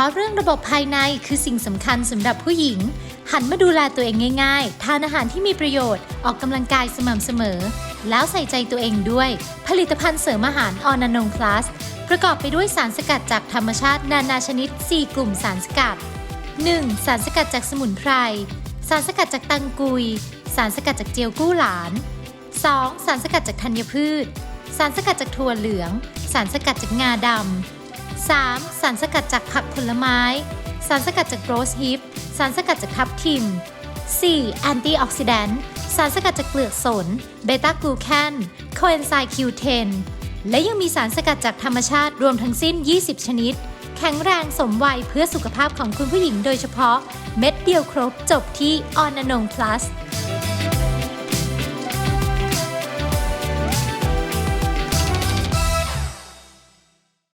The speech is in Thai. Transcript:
ราะเรื่องระบบภายในคือสิ่งสำคัญสำหรับผู้หญิง หันมาดูแลตัวเองง่ายๆ ทานอาหารที่มีประโยชน์ ออกกำลังกายสม่ำเสมอ แล้วใส่ใจตัวเองด้วย ผลิตภัณฑ์เสริมอาหารออนานงพลัส ประกอบไปด้วยสารสกัดจากธรรมชาตินานาชนิด 4 กลุ่มสารสกัด 1. สารสกัดจากสมุนไพร สารสกัดจากตังกุย สารสกัดจากเจียวกู้หลาน 2. สารสกัดจากธัญพืช สารสกัดจากถั่วเหลือง สารสกัดจากงาดำ 3. สารสกัดจากผักผลไม้ สารสกัดจากโรสฮิป สารสกัดจากทับทิม 4. แอนตี้ออกซิแดนต์สารสกัดจากเปลือกสน เบต้ากลูแคนโคเอนไซม์ Q10 และยังมีสารสกัดจากธรรมชาติรวมทั้งสิ้น 20 ชนิด แข็งแรงสมวัยเพื่อสุขภาพของคุณผู้หญิงโดยเฉพาะ เม็ดเดียวครบจบที่ออนอนง plus